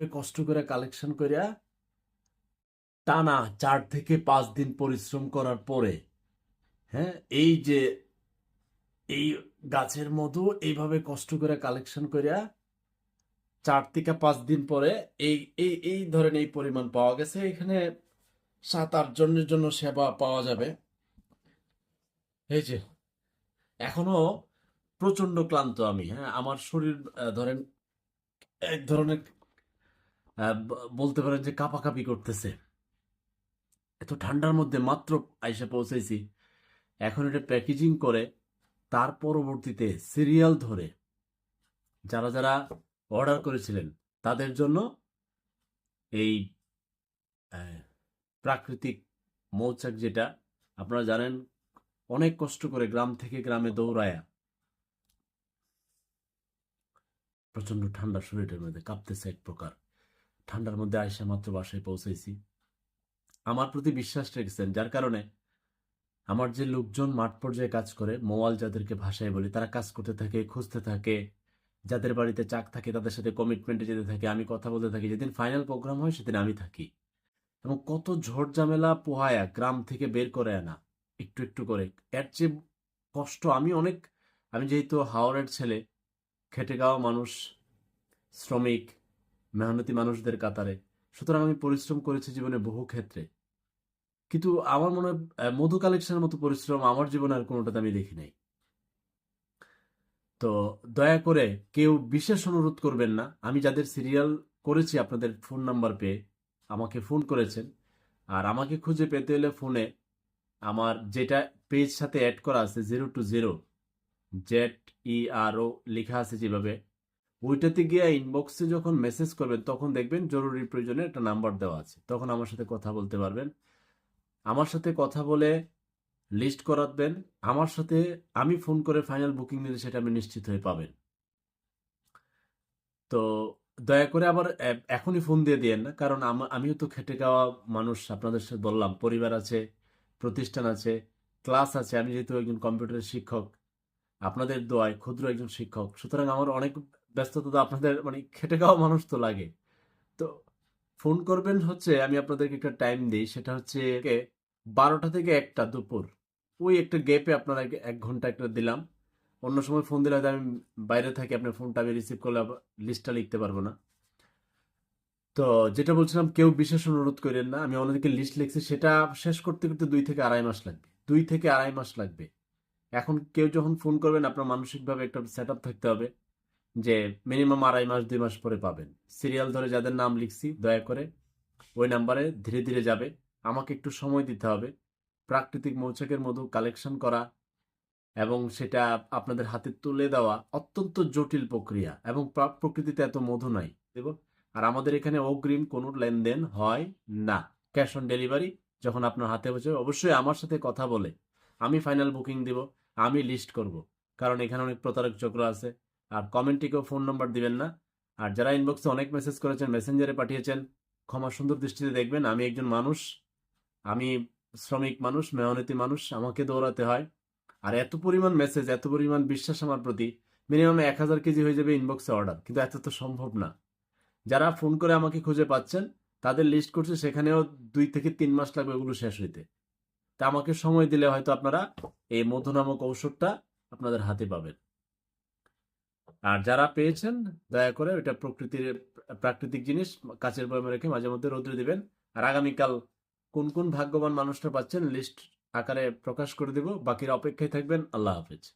কষ্ট করে কালেকশন করিয়া টানা চার থেকে পাঁচ দিন পরিশ্রম করার পরে হ্যাঁ এই যে এই গাছের মধু এইভাবে কষ্ট করে কালেকশন করিয়া চার থেকে পাঁচ দিন পরে এই এই এই ধরেন এই পরিমাণ পাওয়া গেছে। এখানে সাত আট জনের জন্য সেবা পাওয়া যাবে। এই যে, এখনও প্রচণ্ড ক্লান্ত আমি হ্যাঁ আমার শরীর ধরেন এক ধরনের বলতে পারেন যে কাঁপাকাঁপি করতেছে। এত ঠান্ডার মধ্যে মাত্র আইসা পৌঁছাইছি। এখন এটা প্যাকেজিং করে তার পরবর্তীতে সিরিয়াল ধরে যারা যারা অর্ডার করেছিলেন তাদের জন্য এই প্রাকৃতিক মৌচাক যেটা, আপনারা জানেন অনেক কষ্ট করে গ্রাম থেকে গ্রামে দৌড়ায়া প্রচণ্ড ঠান্ডা শরীরের মধ্যে কাঁপতেছে এক প্রকার। ঠান্ডার মধ্যে আইসা মাত্র বাসায় পৌঁছেছি আমার প্রতি বিশ্বাস রেখেছেন, যার কারণে আমার যে লোকজন মাঠ পর্যায়ে কাজ করে, মোয়াল যাদেরকে ভাষায় বলি, তারা কাজ করতে থাকে, খুঁজতে থাকে, যাদের বাড়িতে চাক থাকে, তাদের সাথে কমিটমেন্টে যেতে থাকে, আমি কথা বলতে থাকি। যেদিন ফাইনাল প্রোগ্রাম হয়, সেদিন আমি থাকি। এবং কত ঝড় ঝামেলা, পোহায়া, গ্রাম থেকে বের করে আনা, একটু একটু করে। এর চেয়ে কষ্ট, আমি অনেক, আমি যেহেতু হাওড়ের ছেলে, খেটে খাওয়া মানুষ, শ্রমিক মেহনতি মানুষদের কাতারে। সুতরাং আমি পরিশ্রম করেছি জীবনে বহু ক্ষেত্রে। কিন্তু আমার মনে হয় মধু কালেকশনের মতো পরিশ্রম আমার জীবনে আর কোনোটাতে আমি দেখি নাই। তো দয়া করে কেউ বিশেষ অনুরোধ করবেন না। আমি যাদের সিরিয়াল করেছি আপনাদের ফোন নাম্বার পেয়ে, আমাকে ফোন করেছেন। আর আমাকে খুঁজে পেতে হলে ফোনে আমার যেটা পেজ সাথে অ্যাড করা আছে zero two zero Z E R O লেখা আছে যেভাবে ওইটাতে গিয়ে ইনবক্সে যখন মেসেজ করবেন, তখন দেখবেন জরুরি প্রয়োজনে একটা নাম্বার দেওয়া আছে। তখন আমার সাথে কথা বলতে পারবেন। আমার সাথে কথা বলে লিস্ট করাবেন। আমার সাথে আমি ফোন করে ফাইনাল বুকিং নিলে সেটা আপনি নিশ্চিত হয়ে পাবেন। তো দয়া করে আবার এখনই ফোন দিয়ে দিয়েন না। কারণ আম- আমিও তো খেটে খাওয়া মানুষ, আপনাদের সাথে বললাম, পরিবার আছে, প্রতিষ্ঠান আছে ক্লাস আছে, আমি যেহেতু একজন কম্পিউটারের শিক্ষক, আপনাদের দোয়ায় ক্ষুদ্র একজন শিক্ষক, সুতরাং আমার অনেক ব্যস্ততা তো আপনাদের মানে খেটে খাওয়া মানুষ তো লাগে। তো ফোন করবেন হচ্ছে, আমি আপনাদেরকে একটা টাইম দিই, সেটা হচ্ছে বারোটা থেকে একটা দুপুর। ওই একটা গ্যাপে আপনারা এক- ঘণ্টা একটা দিলাম। অন্য সময় ফোন দিলে হয়তো আমি বাইরে থাকি, আপনার ফোনটা আমি রিসিভ করলে লিস্টটা লিখতে পারব না। তো যেটা বলছিলাম, কেউ বিশেষ অনুরোধ করেন না, আমি অন্যদিকে লিস্ট লিখছি, সেটা শেষ করতে করতে দুই থেকে আড়াই মাস লাগবে। দুই থেকে আড়াই মাস লাগবে। এখন কেউ যখন ফোন করবেন, আপনার মানসিকভাবে একটা সেট আপ থাকতে হবে। যে মিনিমাম আড়াই মাস, দুই মাস পরে পাবেন। সিরিয়াল ধরে যাদের নাম লিখছি, দয়া করে ওই নাম্বারে ধীরে ধীরে যাবে। আমাকে একটু সময় দিতে হবে। প্রাকৃতিক মৌচাকের মধু কালেকশন করা এবং সেটা আপনাদের হাতে তুলে দেওয়া অত্যন্ত জটিল প্রক্রিয়া এবং প্রকৃতিতে এত মধু নাই। দেব। আর আমাদের এখানে অগ্রিম কোনো লেনদেন হয় না। ক্যাশ অন ডেলিভারি যখন আপনার হাতে বসে অবশ্যই আমার সাথে কথা বলে। আমি ফাইনাল বুকিং দিব, আমি লিস্ট করব। কারণ এখানে অনেক প্রতারক চক্র আছে। আর কমেন্টে কেউ ফোন নাম্বার দিবেন না। আর যারা ইনবক্সে অনেক মেসেজ করেছেন মেসেঞ্জারে পাঠিয়েছেন, ক্ষমা সুন্দর দৃষ্টিতে দেখবেন, আমি একজন মানুষ, আমি শ্রমিক মানুষ, মেহনতি মানুষ, আমাকে দৌড়াতে হয়। আর এত পরিমাণ মেসেজ এত পরিমাণ বিশ্বাস আমার প্রতি মিনিমাম এক হাজার কেজি হয়ে যাবে ইনবক্সে অর্ডার কিন্তু এত তো সম্ভব না। যারা ফোন করে আমাকে খুঁজে পাচ্ছেন, তাদের লিস্ট করছে, সেখানেও দুই থেকে তিন মাস লাগবে ওগুলো শেষ হইতে। তা আমাকে সময় দিলে হয়তো আপনারা এই মধু নামক ঔষধটা আপনাদের হাতে পাবেন। আর যারা পেয়েছেন, দয়া করে ওইটা প্রকৃতির, প্রাকৃতিক জিনিস কাছের বয়মে রেখে মাঝে মধ্যে রোদ্রে দিবেন। আর আগামীকাল কোন কোন ভাগ্যবান মানুষটা পাচ্ছেন লিস্ট আকারে প্রকাশ করে দেব। বাকিরা অপেক্ষায় থাকবেন। আল্লাহ হাফেজ।